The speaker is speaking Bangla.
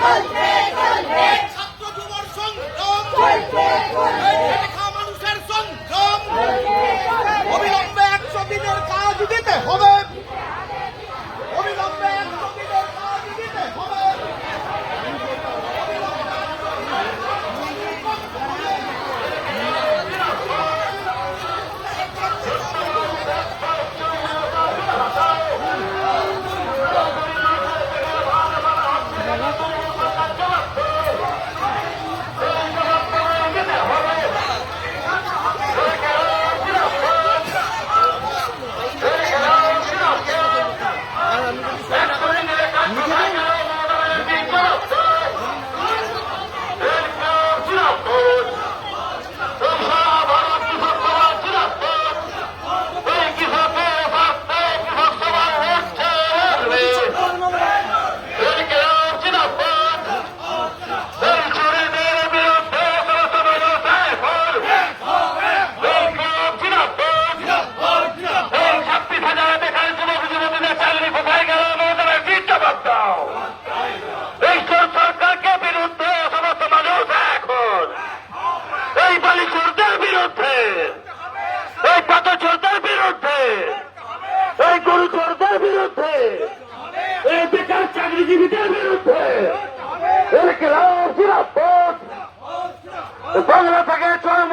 Hadi. নিজেদের তাদের বিরুদ্ধে এই বেকার চাকরিজীবীদের বিরুদ্ধে এর খেলাফ জিরাফ বাংলা থেকে চরম